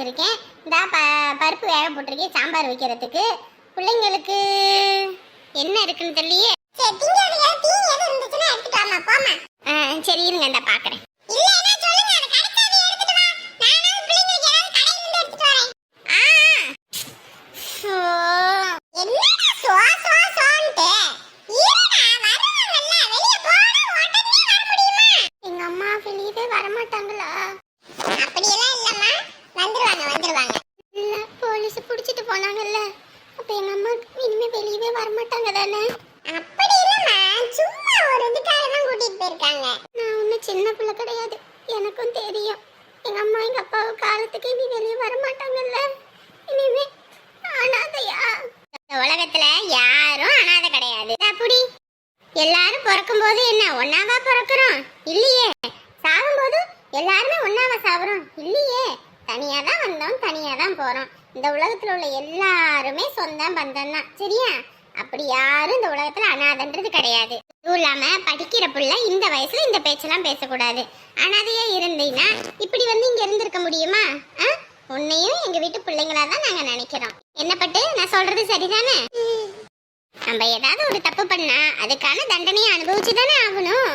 வச்சுருக்கேன். இந்த ப பருப்பு வேக போட்டிருக்கேன் சாம்பார் வைக்கிறதுக்கு. பிள்ளைங்களுக்கு என்ன இருக்குன்னு தெரியலையே ஆ, சரி இருங்க இந்த பாக்குறேன் எங்க அம்மா வெளியவே வரமாட்டாங்களா அப்படியெல்லாம் இல்லம்மா வந்துருவாங்க வந்துருவாங்க இல்ல போலீஸ் புடிச்சிட்டு போனாங்கல்ல அப்ப எங்க அம்மா இனிமே வெளியவே வரமாட்டாங்க தானே அப்படி இல்லம்மா சும்மா ஒரு இதுக்காக தான் கூட்டிட்டு போயிருக்காங்க நான் ஒன்னும் சின்ன பிள்ளை கிடையாது. எனக்கும் தெரியும். எங்கள் அம்மா எங்கள் அப்பாவு காலத்துக்கு இனி வெளியே வரமாட்டாங்கல்ல இனிமே அனாதையா. இந்த உலகத்துல யாரும் அனாதை கிடையாது. அப்படி எல்லாரும் பிறக்கும் போது என்ன ஒன்னாவா பிறக்கிறோம்? இல்லையே. சாகும்போது எல்லாருமே ஒன்னாவா சாப்பிட்றோம் இல்லையே. தனியா தான் வந்தோம் தனியா தான் போறோம். இந்த உலகத்துல உள்ள எல்லாருமே சொந்தம் பந்தம் தான் சரியா? அப்படி யாரும் இந்த உலகத்துல அனாதன்றது கிடையாது. இதுவும் இல்லாம படிக்கிற புள்ள இந்த வயசுல இந்த பேச்செல்லாம் பேசக்கூடாது. அனாதையா இருந்தீங்கன்னா இப்படி வந்து இங்க இருந்திருக்க முடியுமா? ஆ? உன்னையும் எங்க வீட்டு பிள்ளைங்களா தான் நாங்க நினைக்கிறோம். என்ன பட்டு? நான் சொல்றது சரிதானே? நம்ம ஏதாவது ஒரு தப்பு பண்ணா அதுக்கான தண்டனையை அனுபவிச்சு தானே ஆகணும்.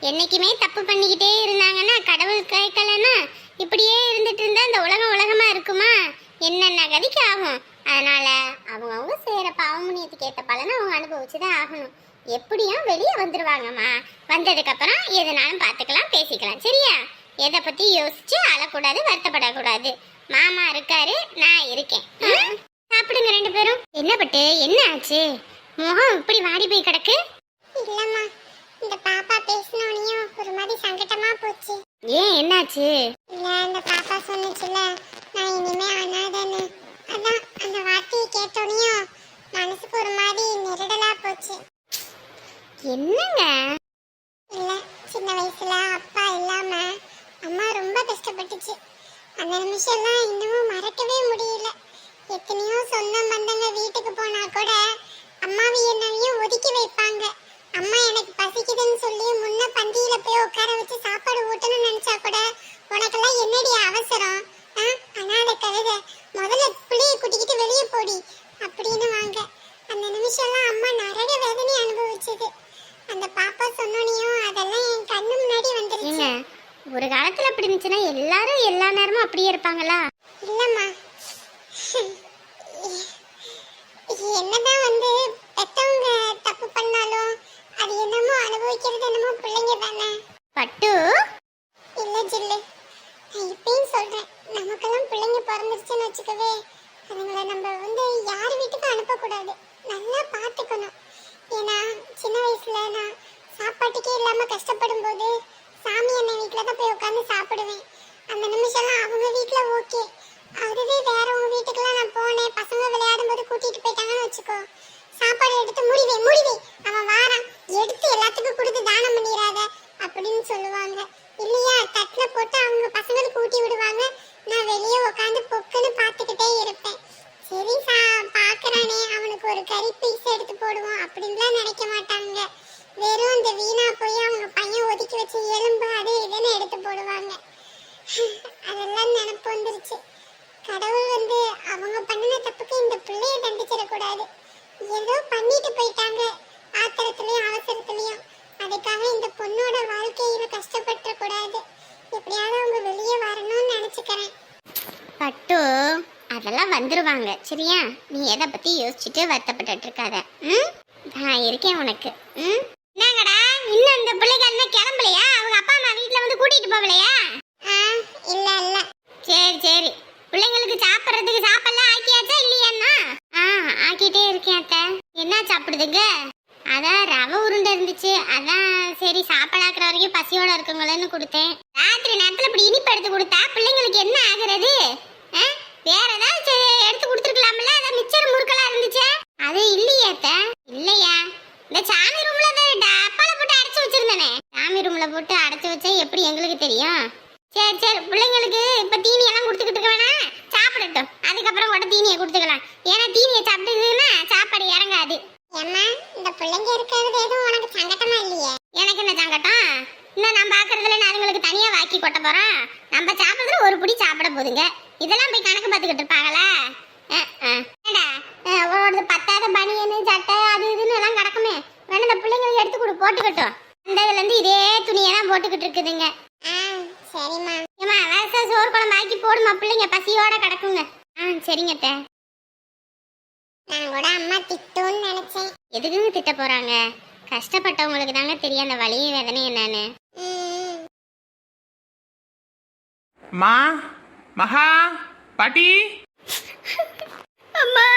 என்னைக்குமே தப்பு பண்ணிக்கிட்டே இருந்தாங்கன்னா கடவுள் கேட்கலன்னா இப்படியே இருந்துட்டு இருந்தா இந்த உலகம் உலகமா இருக்குமா? என்னென்ன கதிக்கு ஆகும். அதனால அவங்க அவங்க செய்யற பாவமுனியத்துக்கு ஏத்த பலனை அவங்க அனுபவிச்சுதான் ஆகணும். எப்படியும் வெளியே வந்துருவாங்கம்மா. வந்ததுக்கு அப்புறம் எதுனாலும் பார்த்துக்கலாம் பேசிக்கலாம். சரியா? எதை பத்தி யோசிச்சு அழக்கூடாது வருத்தப்படக்கூடாது. மாமா இருக்காரு நான் இருக்கேன்? சாப்பிடுங்க ரெண்டு பேரும். என்ன பட்டு? என்ன ஆச்சு? முகம் இப்படி வாடி போய் கிடக்கு? இல்லம்மா. இந்த பாப்பா பேசினோனையும் ஒரு மாதிரி சங்கட்டமா போச்சு. ஏன் என்னாச்சு? இல்ல இந்த பாப்பா சொன்னுச்சுல நான் இனிமே அனாதன்னு. அதான் அந்த வார்த்தையை கேட்டோனையும் மனசுக்கு ஒரு மாதிரி நெருடலா போச்சு. என்னங்க? இல்ல சின்ன வயசுல அப்பா இல்லாம அம்மா ரொம்ப கஷ்டப்பட்டுச்சு. அந்த நிமிஷம்லாம் இன்னமும் மறக்கவே முடியல. எத்தனையோ சொந்த பந்தங்க வீட்டுக்கு போனா கூட அம்மாவை என்னவையும் ஒதுக்கி வைப்பாங்க. அம்மா எனக்கு பசிக்குதுன்னு சொல்லி முன்ன பந்தியில போய் உட்கார வச்சு சாப்பாடு ஊட்டணும்னு நினைச்சா கூட உனக்கெல்லாம் என்னடி அவசரம் ஆ? அனாதை கழுத முதல்ல புளியை குட்டிக்கிட்டு வெளியே போடி அப்படின்னு வாங்க அந்த நிமிஷம்லாம் அம்மா நரக வேதனை அனுபவிச்சது அந்த பாப்பா சொன்னோனையும் அதெல்லாம் என் கண்ணு முன்னாடி வந்துருச்சு ஏங்க ஒரு காலத்துல அப்படி இருந்துச்சுன்னா எல்லாரும் எல்லா நேரமும் அப்படியே இருப்பாங்களா? இல்லம்மா. என்னதான் வந்து பெத்தவங்க தப்பு பண்ணாலும் அது என்னமோ அனுபவிக்கிறது என்னமோ பிள்ளைங்க தானே. பட்டு. இல்ல ஜில்லு நான் இப்பயும் சொல்றேன். நமக்கெல்லாம் பிள்ளைங்க பிறந்துருச்சுன்னு வச்சுக்கவே அதுங்களை நம்ம வந்து யார் வீட்டுக்கும் அனுப்பக்கூடாது. நல்லா பார்த்துக்கணும். ஏன்னா சின்ன வயசுல நான் சாப்பாட்டுக்கே இல்லாம கஷ்டப்படும் போது சாமி அண்ணன் வீட்டில் தான் போய் உட்காந்து சாப்பிடுவேன். அந்த நிமிஷம்லாம் அவங்க வீட்டில் ஓகே. அதுவே வேறவங்க வீட்டுக்கெல்லாம் நான் போனேன். பசங்க விளையாடும் போது கூட்டிட்டு போயிட்டாங்கன்னு வச்சுக்கோ. சாப்பாடு எடுத்து முடிவே முடிவே. அவன் வாரான். எடுத்து எல்லாத்துக்கும் கொடுத்து தானம் பண்ணிடாத அப்படின்னு சொல்லுவாங்க. இல்லையா? தட்டில் போட்டு அவங்க பசங்களுக்கு ஊட்டி விடுவாங்க. நான் வெளியே உட்காந்து பொக்குன்னு பார்த்துக்கிட்டே இருப்பேன். சரி சா பார்க்குறானே. அவனுக்கு ஒரு கறி பீஸ் எடுத்து போடுவோம் அப்படின்லாம் நினைக்க மாட்டாங்க. வெறும் இந்த வீணா போய் அவங்க பையன் ஒதுக்கி வச்ச எலும்பு அது இதுன்னு எடுத்து போடுவாங்க. அதெல்லாம் நினப்பு வந்துருச்சு. கடவுள் வந்து அவங்க பண்ணின தப்புக்கு இந்த பிள்ளைய தண்டிச்சிடக்கூடாது. ஏதோ பண்ணிட்டு போயிட்டாங்க. ஆத்திரத்துலயும் அவசரத்துலயும். அதுக்காக இந்த பொண்ணோட வாழ்க்கையில கஷ்டப்பட்டுற கூடாது எப்படியாவது அவங்க வெளியே வரணும்னு நினைச்சுக்கிறேன். பட்டு அதெல்லாம் வந்துருவாங்க. சரியா? நீ எதை பத்தி யோசிச்சுட்டு வருத்தப்பட்டுட்டு இருக்காத. ம்? நான் இருக்கேன் உனக்கு. ம்? என்னங்கடா இன்னும் இந்த பிள்ளைங்க என்ன கிளம்பலையா? அவங்க அப்பா அம்மா வீட்ல வந்து கூட்டிட்டு போகலையா? இல்ல இல்ல. சரி சரி. பிள்ளைங்களுக்கு சாப்பிட்றதுக்கு சாப்பாடுலாம் ஆக்கியாச்சா இல்லையாண்ணா ஆ ஆக்கிட்டே இருக்கேன் அத்தை. என்ன சாப்பிடுதுங்க? அதான் ரவை உருண்டை இருந்துச்சு. அதான் சரி சாப்பாடாக்குற வரைக்கும் பசியோட இருக்குங்களேன்னு கொடுத்தேன். ராத்திரி நேரத்துல இப்படி இனிப்பு எடுத்து கொடுத்தா பிள்ளைங்களுக்கு என்ன ஆகுறது? வேற ஏதாவது சரி எடுத்து கொடுத்துருக்கலாம்ல? அதான் மிச்சர் முறுக்கெல்லாம் இருந்துச்சு. அது இல்லையே அத்தை. இல்லையா இந்த சாமி ரூம்ல டப்பால போட்டு அடைச்சு வச்சிருந்தேனே. சாமி ரூம்ல போட்டு அடைச்சு வச்சா எப்படி எங்களுக்கு தெரியும்? சரி சரி பிள்ளைங்களுக்கு இப்ப தீனி எல்லாம் கொடுத்துக்கிட்டு இருக்க வேணாம். சாப்பிடட்டும். அதுக்கப்புறம் கூட தீனியை கொடுத்துக்கலாம். ஏன்னா தீனியை சாப்பிட்டுதுன்னா சாப்பாடு இறங்காது. ஏம்மா இந்த பிள்ளைங்க இருக்கிறது எதுவும் உனக்கு சங்கட்டமா இல்லையே? எனக்கு என்ன சங்கட்டம்? இன்னும் நான் பாக்குறதுல நான் அதுங்களுக்கு தனியா வாக்கி கொட்ட போறோம். நம்ம சாப்பிடுறதுல ஒரு கணக்கு பார்த்துக்கிட்டு இருப்பாங்களா அஹ், அஹ். என்னடா அஹ், அவளோடது பத்தாத பனியனு சட்டை அது இதுன்னு எல்லாம் கிடக்குமே வேணா இந்த பிள்ளைங்களுக்கு எடுத்து கொடு போட்டுக்கட்டும். அந்த இதுல இருந்து இதே துணியை தான் போட்டுக்கிட்டு இருக்குதுங்க. ஆ சரிம்மா. ஏமா வேச சோறு குழம்பு ஆக்கி போடுமா பிள்ளைங்க? பசியோட கிடக்குங்க. ஆ சரிங்க அத்தை. நான் கூட அம்மா திட்டும்னு நினைச்சேன். எதுக்குங்க திட்ட போறாங்க? கஷ்டப்பட்டவங்களுக்கு தாங்க தெரியும் அந்த வலியும் வேதனை என்னன்னு. ம், மகா பாட்டி. அம்மா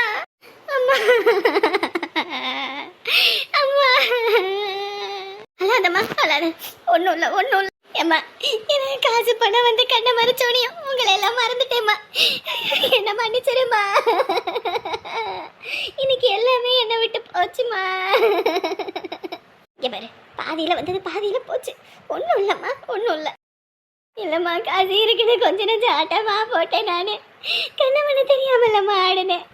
அம்மா. ஒன்றும் இல்லை ஒன்றும் இல்லை. ஏம்மா எனக்கு காசு பணம் வந்து கண்ணை மறைச்சோனியும் உங்களை எல்லாம் மறந்துட்டேம்மா. என்ன மன்னிச்சிருமா இன்னைக்கு எல்லாமே என்னை விட்டு போச்சுமா எவரு பாரு வந்தது பாதியில் போச்சு. ஒன்றும் இல்லைம்மா ஒன்றும் இல்லை. இல்லைம்மா காசு இருக்குது கொஞ்ச நேரம் ஆட்டமா போட்டேன் நான். கண்ணவன தெரியாமலம்மா ஆடினேன்.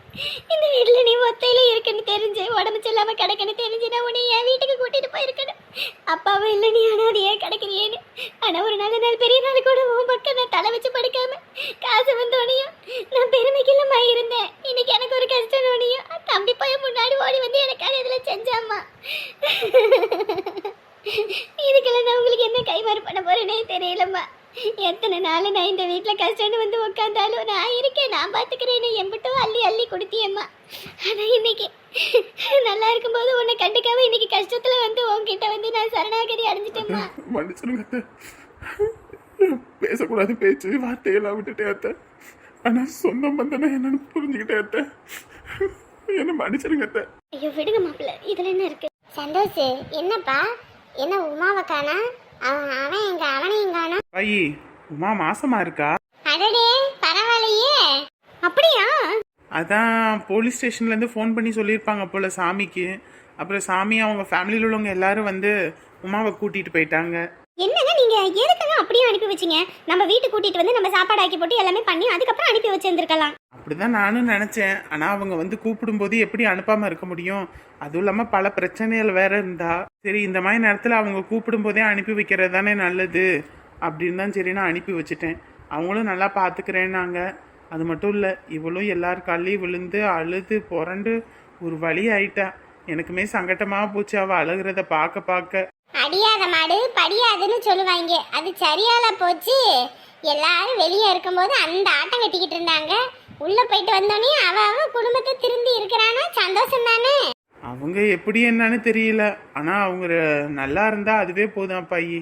இந்த வீட்டில் நீ ஒத்தையில இருக்குன்னு தெரிஞ்சு உடம்பு சொல்லாமல் கிடக்குன்னு தெரிஞ்சு நான் உன்னை என் வீட்டுக்கு கூட்டிட்டு போயிருக்கணும். அப்பாவும் இல்லை நீ அனாதையே கிடைக்கிறியேன்னு. ஆனால் ஒரு நல்ல நாள் பெரிய நாள் கூட உன் பக்கம் நான் தலை வச்சு படுக்காம காசு வந்தோனையும் நான் பெருமைக்கு இல்லம்மா இருந்தேன். இன்னைக்கு எனக்கு ஒரு கஷ்டம் நோனியும் தம்பி பையன் முன்னாடி ஓடி வந்து எனக்காக இதில் செஞ்சாம்மா. இதுக்கெல்லாம் நான் உங்களுக்கு என்ன கைமாறு பண்ண போறேனே தெரியலம்மா. எத்தனை நாள் நான் இந்த வீட்டில் கஷ்டம்னு வந்து உட்காந்தாலும் நான் இருக்கேன். நான் பார்த்துக்கிறேன்னு எம்பிட்டும் அள்ளி அள்ளி கொடுத்தியம்மா. ஆனால் இன்னைக்கு நல்லா இருக்கும்போது உன்னை கண்டுக்காம இன்னைக்கு கஷ்டத்தில் வந்து உன்கிட்ட வந்து நான் சரணாகதி அடைஞ்சிட்டேம்மா. மன்னிச்சிருங்க அத்தை. பேசக்கூடாது பேச்சு. வார்த்தையெல்லாம் விட்டுட்டேன் அத்தை. ஆனா சொந்தம் பந்தனா என்னன்னு புரிஞ்சுக்கிட்டேன் அத்தை. என்ன மன்னிச்சிருங்க அத்தை. ஐயோ விடுங்க மாப்பிள்ள. இதில் என்ன இருக்கு? சந்தோஷ் என்னப்பா? என்ன உமாவை காணா? அவன் எங்க உமா மாசமா இருக்கா? அடடே பரவாயில்லையே. அப்படியா? அதான் போலீஸ் ஸ்டேஷன்ல இருந்து ஃபோன் பண்ணி சொல்லியிருப்பாங்க போல சாமிக்கு. அப்புறம் சாமி அவங்க ஃபேமிலியில் உள்ளவங்க எல்லாரும் வந்து உமாவை கூட்டிட்டு போயிட்டாங்க. என்னங்க நீங்க எதுக்குங்க அப்படியே அனுப்பி வச்சீங்க? நம்ம வீட்டுக்கு கூட்டிட்டு வந்து நம்ம சாப்பாடு ஆக்கி போட்டு எல்லாமே பண்ணி அதுக்கப்புறம் அனுப்பி வச்சிருந்துருக்கலாம். அப்படிதான் நானும் நினைச்சேன். ஆனா அவங்க வந்து கூப்பிடும்போது எப்படி அனுப்பாம இருக்க முடியும்? அதுவும் இல்லாம பல பிரச்சனைகள் வேற இருந்தா. சரி இந்த மாதிரி நேரத்துல அவங்க கூப்பிடும்போதே அனுப்பி வைக்கிறது தானே நல்லது. அப்படின்னு தான் சரி நான் அனுப்பி வச்சுட்டேன். அவங்களும் நல்லா பாத்துக்கிறேன்னாங்க. அது மட்டும் இல்ல இவளும் எல்லார் காலையும் விழுந்து அழுது புரண்டு ஒரு வழி ஆயிட்டா. எனக்குமே சங்கட்டமாக போச்சு. அவள் அழுகிறத பார்க்க பார்க்க. அடியாத மாடு படியாதுன்னு சொல்லுவாங்க. அது சரியால போச்சு. எல்லாரும் வெளியே இருக்கும்போது அந்த ஆட்டம் கட்டிக்கிட்டு இருந்தாங்க. உள்ள போயிட்டு வந்தோடனே அவ அவ குடும்பத்தை திரும்பி இருக்கிறானா? சந்தோஷம் தானே அவங்க எப்படி என்னன்னு தெரியல. ஆனா அவங்க நல்லா இருந்தா அதுவே போதும் அப்பாயி.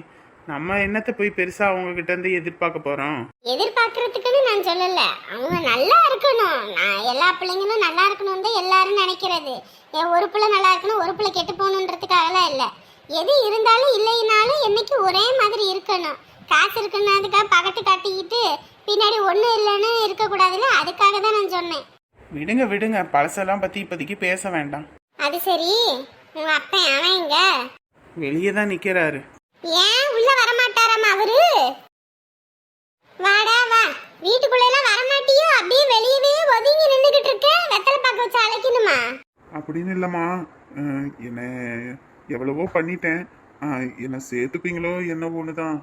நம்ம என்னத்தை போய் பெருசா அவங்க கிட்ட இருந்து எதிர்பார்க்க போறோம்? எதிர்பார்க்கறதுக்குன்னு நான் சொல்லல. அவங்க நல்லா இருக்கணும். நான் எல்லா பிள்ளைங்களும் நல்லா இருக்கணும் தான் எல்லாரும் நினைக்கிறது. என் ஒரு பிள்ளை நல்லா இருக்கணும் ஒரு பிள்ளை கெட்டு போகணுன்றதுக்காகலாம் இல்லை. எது இருந்தாலும் இல்லைனாலும் என்னைக்கு ஒரே மாதிரி இருக்கணும். காசு இருக்குன்னதுக்காக பகட்டு காட்டிக்கிட்டு பின்னாடி ஒன்றும் இல்லைன்னு இருக்கக்கூடாதுல்ல? அதுக்காக தான் நான் சொன்னேன். விடுங்க விடுங்க. பழசெல்லாம் பத்தி இப்போதைக்கு பேச வேண்டாம். அது சரி. உங்க அப்பன் அவன் இங்க? வெளியே தான் நிக்கிறாரு. ஏன் உள்ள வரமாட்டாராமா அவரு? வாடா வா. வீட்டுக்குள்ள எல்லாம் வரமாட்டியோ? அப்படியே வெளியவே ஒதுங்கி நின்னுகிட்டு இருக்க? வெத்தலை பாக்க வச்சு அழைக்கணுமா? அப்படின்னு இல்லைம்மா. அஹ், என்ன எவ்வளவோ பண்ணிட்டேன். அஹ், என்னை சேர்த்துப்பீங்களோ என்னவோன்னு தான்